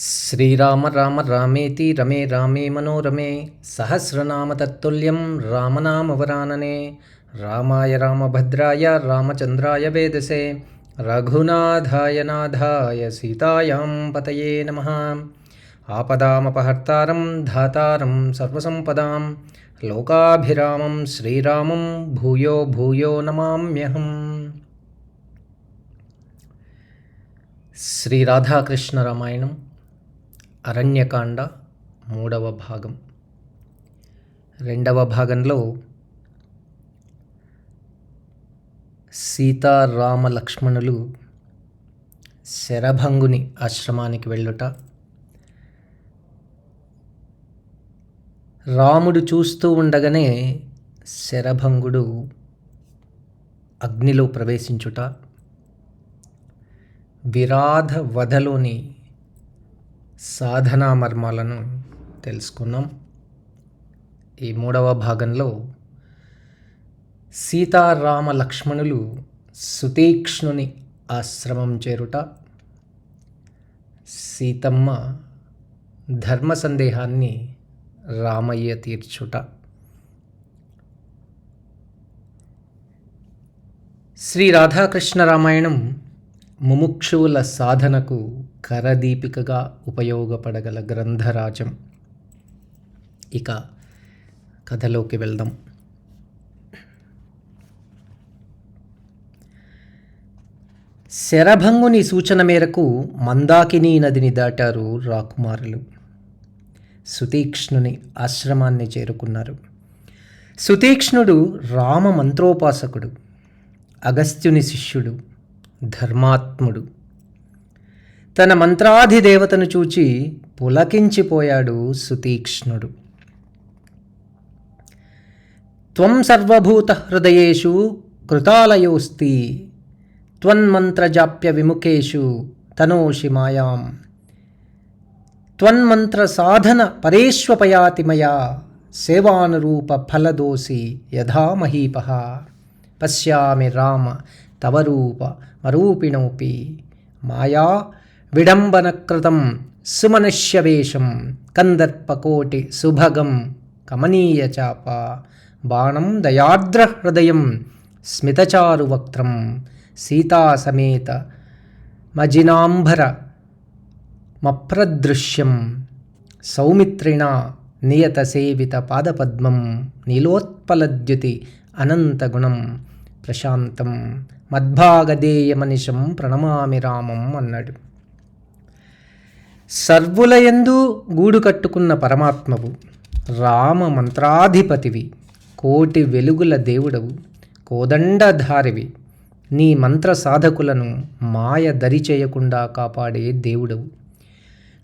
శ్రీరామ రామ రామేతి రమే రామే మనోరమే సహస్రనామ తత్తుల్యం రామనామవరాననే రామాయ రామభద్రాయ రామచంద్రాయ వేదసే రఘునాథాయ నాథాయ సీతాయాం పతయే నమ. ఆపదామపహర్తారం ధాతారం సర్వసంపదాం లోకాభిరామం శ్రీరామం భూయో భూయో నమామ్యహం శ్రీ రాధాకృష్ణ రామాయణం అరణ్యకాండ మూడవ భాగం. రెండవ భాగంలో సీతారామ లక్ష్మణులు శరభంగుని ఆశ్రమానికి వెళ్ళుట రాముడు చూస్తూ ఉండగానే శరభంగుడు అగ్నిలో ప్రవేశించుట విరాధ వధలోని సాధనా మర్మాలను తెలుసుకున్నాం. ఈ మూడవ భాగంలో సీతారామ లక్ష్మణులు సుతీక్ష్ణుని ఆశ్రమం చేరుట సీతమ్మ ధర్మ సందేహాన్ని రామయ్య తీర్చుట. శ్రీ రాధాకృష్ణ రామాయణం ముముక్షువుల సాధనకు కరదీపికగా ఉపయోగపడగల గ్రంథరాజం. ఇక కథలోకి వెళ్దాం. శరభంగుని సూచన మేరకు మందాకిని నదిని దాటారు రాకుమారులు. సుతీక్ష్ణుని ఆశ్రమాన్ని చేరుకున్నారు. సుతీక్ష్ణుడు రామ మంత్రోపాసకుడు అగస్త్యుని శిష్యుడు ధర్మాత్ముడు. తన మంత్రాధిదేవతను చూచి పులకించిపోయాడు సుతీక్ష్ణుడు. త్వం సర్వభూత హృదయేషు కృతాలయోస్తి త్వన్మంత్రజాప్య విముఖేషు తనోషి మాయాం. త్వన్మంత్ర సాధన పరేష్వపయాతిమయా సేవానురూప ఫలదోసి యథా మహీప. పశ్యామి రామ తవ రూప మరూపిణోపి మాయా విడంబనకృతం సుమనుష్యవేషం కందర్పకోటి సుభగం కమనీయచాప బాణం దయార్ద్ర హృదయం స్మితచారువక్త్రం సీతాసమేత మజినాంబర మప్రదృశ్యం సౌమిత్రిణ నియతసేవిత పాదపద్మం నీలోత్పలద్యుతి అనంతగుణం ప్రశాంతం మద్భాగదేయమనిషం ప్రణమామి రామం అన్నాడు సర్వులయందు గూడు కట్టుకున్న పరమాత్మవు రామ మంత్రాధిపతివి కోటి వెలుగుల దేవుడవు కోదండధారివి. నీ మంత్ర సాధకులను మాయ దరి చేయకుండా కాపాడే దేవుడవు.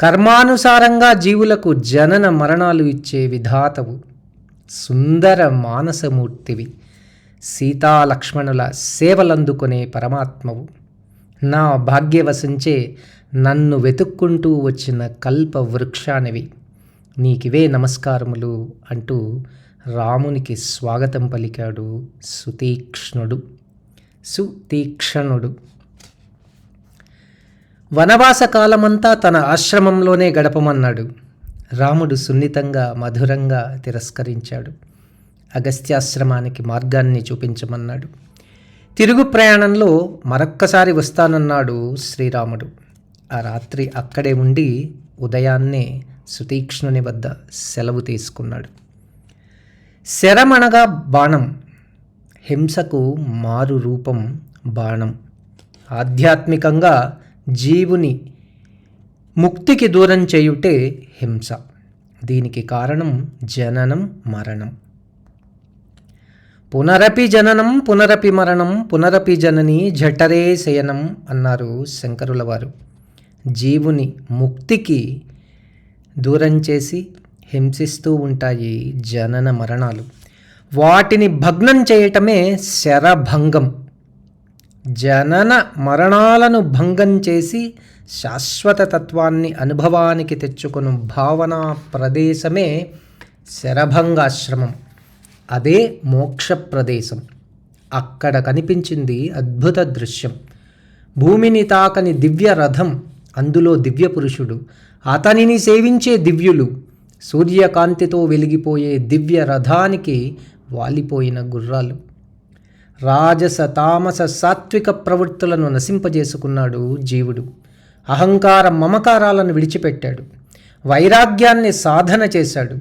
కర్మానుసారంగా జీవులకు జనన మరణాలు ఇచ్చే విధాతవు. సుందర మానసమూర్తివి. సీతాలక్ష్మణుల సేవలందుకునే పరమాత్మవు. నా భాగ్యవశంచే నన్ను వెతుక్కుంటూ వచ్చిన కల్ప వృక్షానివి. నీకివే నమస్కారములు అంటూ రామునికి స్వాగతం పలికాడు సుతీక్ష్ణుడు. సుతీక్షణుడు. వనవాస కాలమంతా తన ఆశ్రమంలోనే గడపమన్నాడు. రాముడు సున్నితంగా మధురంగా తిరస్కరించాడు. అగస్త్యాశ్రమానికి మార్గాన్ని చూపించమన్నాడు. తిరుగు ప్రయాణంలో మరొక్కసారి వస్తానన్నాడు శ్రీరాముడు. ఆ రాత్రి అక్కడే ఉండి ఉదయాన్నే సుతీక్ష్ణుని వద్ద సెలవు తీసుకున్నాడు. శరమణగా బాణం హింసకు మారు రూపం బాణం. ఆధ్యాత్మికంగా జీవుని ముక్తికి దూరం చేయుటే హింస. దీనికి కారణం జననం మరణం. పునరపి జననం పునరపి మరణం పునరపి జనని జఠరే శయనం అన్నారు శంకరుల వారు జీవుని ముక్తికి దూరం చేసి హింసిస్తూ ఉంటాయి జనన మరణాలు. వాటిని భగ్నం చేయటమే శరభంగం. జనన మరణాలను భంగం చేసి శాశ్వత తత్వాన్ని అనుభవానికి తెచ్చుకుని భావనా ప్రదేశమే శరభంగాశ్రమం. అదే మోక్ష ప్రదేశం. అక్కడ కనిపించింది అద్భుత దృశ్యం. భూమిని తాకని దివ్య రథం. అందులో దివ్య పురుషుడు అతనిని సేవించే దివ్యులు సూర్యకాంతితో వెలిగిపోయే దివ్య రథానికి వాలిపోయిన గుర్రాలు. రాజస తామస సాత్విక ప్రవృత్తులను నశింపజేసుకున్నాడు జీవుడు. అహంకార మమకారాలను విడిచిపెట్టాడు. వైరాగ్యాన్ని సాధన చేశాడు.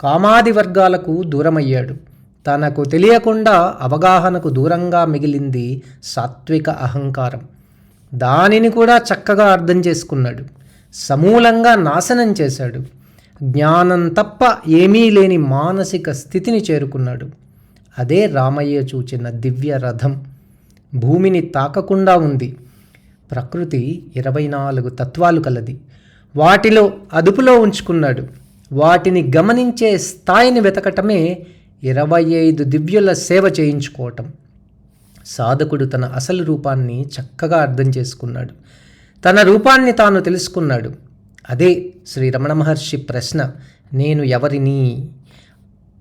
కామాది వర్గాలకు దూరమయ్యాడు. తనకు తెలియకుండా అవగాహనకు దూరంగా మిగిలింది సాత్విక అహంకారం. దానిని కూడా చక్కగా అర్థం చేసుకున్నాడు. సమూలంగా నాశనం చేశాడు. జ్ఞానం తప్ప ఏమీ లేని మానసిక స్థితిని చేరుకున్నాడు. అదే రామయ్య చూచిన దివ్య రథం భూమిని తాకకుండా ఉంది. ప్రకృతి ఇరవై నాలుగు తత్వాలు కలది. వాటిలో అదుపులో ఉంచుకున్నాడు. వాటిని గమనించే స్థాయిని వెతకటమే ఇరవై ఐదు దివ్యుల సేవ చేయించుకోవటం. సాధకుడు తన అసలు రూపాన్ని చక్కగా అర్థం చేసుకున్నాడు. తన రూపాన్ని తాను తెలుసుకున్నాడు. అదే శ్రీ రమణ మహర్షి ప్రశ్న నేను ఎవరిని?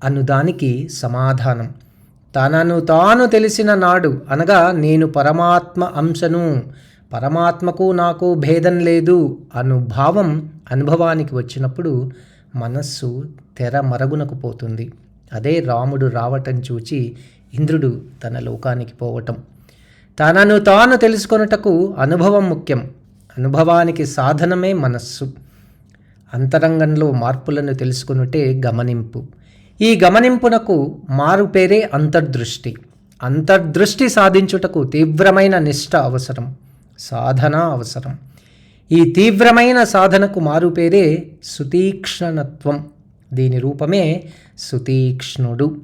అనుదానికి సమాధానం. తనను తాను తెలిసిన నాడు అనగా నేను పరమాత్మ అంశను పరమాత్మకు నాకు భేదం లేదు అను భావం అనుభవానికి వచ్చినప్పుడు మనస్సు తెర మరగునకు పోతుంది. అదే రాముడు రావటం చూచి ఇంద్రుడు తన లోకానికి పోవటం. తనను తాను తెలుసుకొనుటకు అనుభవం ముఖ్యం. అనుభవానికి సాధనమే మనస్సు. అంతరంగంలో మార్పులను తెలుసుకునుటే గమనింపు. ఈ గమనింపునకు మారు పేరే అంతర్దృష్టి. అంతర్దృష్టి సాధించుటకు తీవ్రమైన నిష్ట అవసరం. సాధన అవసరం. ఈ తీవ్రమైన సాధనకు మారు పేరే సుతీక్ష్ణత్వం దీని రూపమే సుతీక్ష్ణుడు.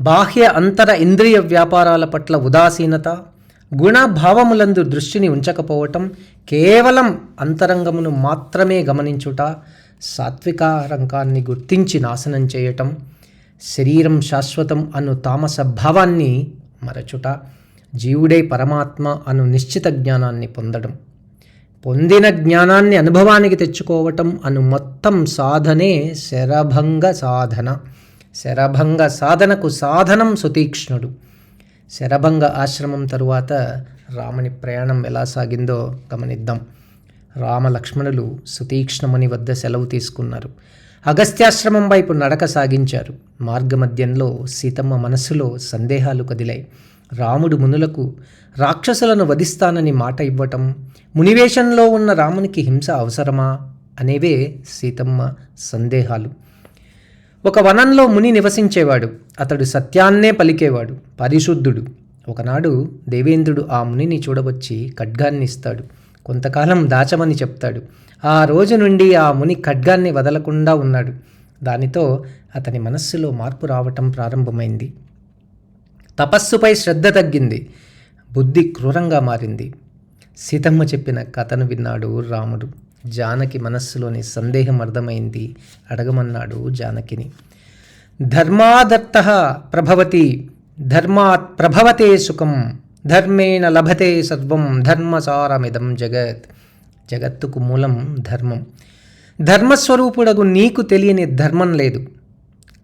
బాహ్య అంతర ఇంద్రియ వ్యాపారాల పట్ల ఉదాసీనత గుణభావములందు దృష్టిని ఉంచకపోవటం కేవలం అంతరంగమును మాత్రమే గమనించుట సాత్విక రంగాన్ని గుర్తించి నాశనం చేయటం శరీరం శాశ్వతం అను తామస భావాన్ని మరచుట జీవుడే పరమాత్మ అను నిశ్చిత జ్ఞానాన్ని పొందడం పొందిన జ్ఞానాన్ని అనుభవానికి తెచ్చుకోవటం అను మొత్తం సాధనే శరభంగ సాధన. శరభంగ సాధనకు సాధనం సుతీక్ష్ణుడు. శరభంగ ఆశ్రమం తరువాత రాముని ప్రయాణం ఎలా సాగిందో గమనిద్దాం. రామ లక్ష్మణులు సుతీక్ష్ణముని వద్ద సెలవు తీసుకున్నారు. అగస్త్యాశ్రమం వైపు నడక సాగించారు. మార్గమధ్యంలో సీతమ్మ మనస్సులో సందేహాలు కదిలాయి. రాముడు మునులకు రాక్షసులను వధిస్తానని మాట ఇవ్వటం మునివేషంలో ఉన్న రామునికి హింస అవసరమా అనేవే సీతమ్మ సందేహాలు. ఒక వనంలో ముని నివసించేవాడు. అతడు సత్యాన్నే పలికేవాడు పరిశుద్ధుడు. ఒకనాడు దేవేంద్రుడు ఆ మునిని చూడవచ్చి ఖడ్గాన్ని ఇస్తాడు కొంతకాలం దాచమని చెప్తాడు. ఆ రోజు నుండి ఆ ముని ఖడ్గాన్ని వదలకుండా ఉన్నాడు. దానితో అతని మనస్సులో మార్పు రావటం ప్రారంభమైంది. తపస్సుపై శ్రద్ధ తగ్గింది. బుద్ధి క్రూరంగా మారింది. సీతమ్మ చెప్పిన కథను విన్నాడు రాముడు. జానకి మనస్సులోని సందేహం అర్థమైంది. అడగమన్నాడు జానకిని. ధర్మాదత్త ప్రభవతి ధర్మాత్ ప్రభవతే సుఖం ధర్మేణ లభతే సర్వం ధర్మసారమిదం జగత్. జగత్తుకు మూలం ధర్మం. ధర్మస్వరూపుడగు నీకు తెలియని ధర్మం లేదు.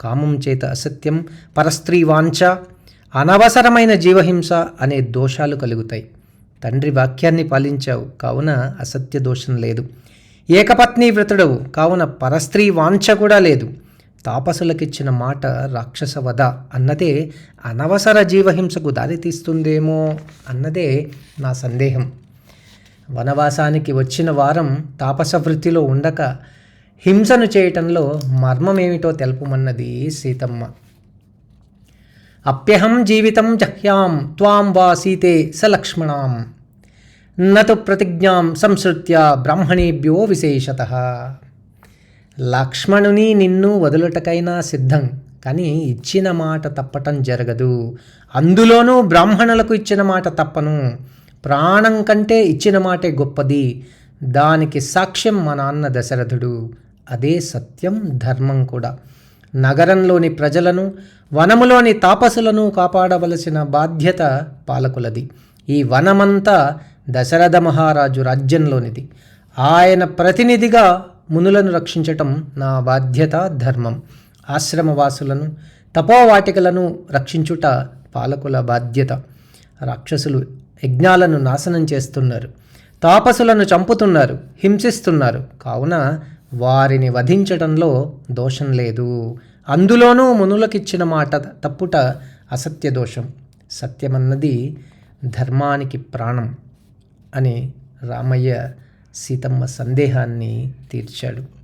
కామం చేత అసత్యం పరస్త్రీ వాంఛ అనవసరమైన జీవహింస అనే దోషాలు కలుగుతాయి. తండ్రి వాక్యాన్ని పాలించావు కావున అసత్య దోషం లేదు. ఏకపత్ని వ్రతుడు కావున పరస్త్రీ వాంఛ కూడా లేదు. తాపసులకిచ్చిన మాట రాక్షస వధ అన్నదే అనవసర జీవహింసకు దారితీస్తుందేమో అన్నదే నా సందేహం. వనవాసానికి వచ్చిన వారం తాపస వృత్తిలో ఉండక హింసను చేయటంలో మర్మమేమిటో తెలుపమన్నది సీతమ్మ. అప్యహం జీవితం జహ్యాం త్వాం వా సీతే సలక్ష్మణాం నతు ప్రతిజ్ఞాం సంసృత్య బ్రాహ్మణేభ్యో విశేషత. లక్ష్మణుని నిన్ను వదులుటకైనా సిద్ధం కానీ ఇచ్చిన మాట తప్పటం జరగదు. అందులోనూ బ్రాహ్మణులకు ఇచ్చిన మాట తప్పను. ప్రాణం కంటే ఇచ్చిన మాటే గొప్పది. దానికి సాక్ష్యం మా నాన్న దశరథుడు. అదే సత్యం ధర్మం కూడా. నగరంలోని ప్రజలను వనములోని తాపసులను కాపాడవలసిన బాధ్యత పాలకులది. ఈ వనమంతా దశరథ మహారాజు రాజ్యంలోనిది. ఆయన ప్రతినిధిగా మునులను రక్షించటం నా బాధ్యత ధర్మం. ఆశ్రమవాసులను తపోవాటికలను రక్షించుట పాలకుల బాధ్యత. రాక్షసులు యజ్ఞాలను నాశనం చేస్తున్నారు. తాపసులను చంపుతున్నారు హింసిస్తున్నారు. కావున వారిని వధించడంలో దోషం లేదు. అందులోనూ మునులకిచ్చిన మాట తప్పుట అసత్య దోషం. సత్యమన్నది ధర్మానికి ప్రాణం. అని రామయ్య సీతమ్మ సందేహాన్ని తీర్చాడు.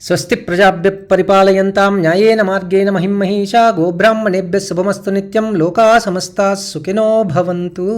స్వస్తి ప్రజాభ్య పరిపాలయంతాం న్యాయేన మార్గేణ మహిమహీషా గోబ్రాహ్మణేభ్య శుభమస్తు నిత్యం లోకా సమస్తా సుఖినో భవంతు.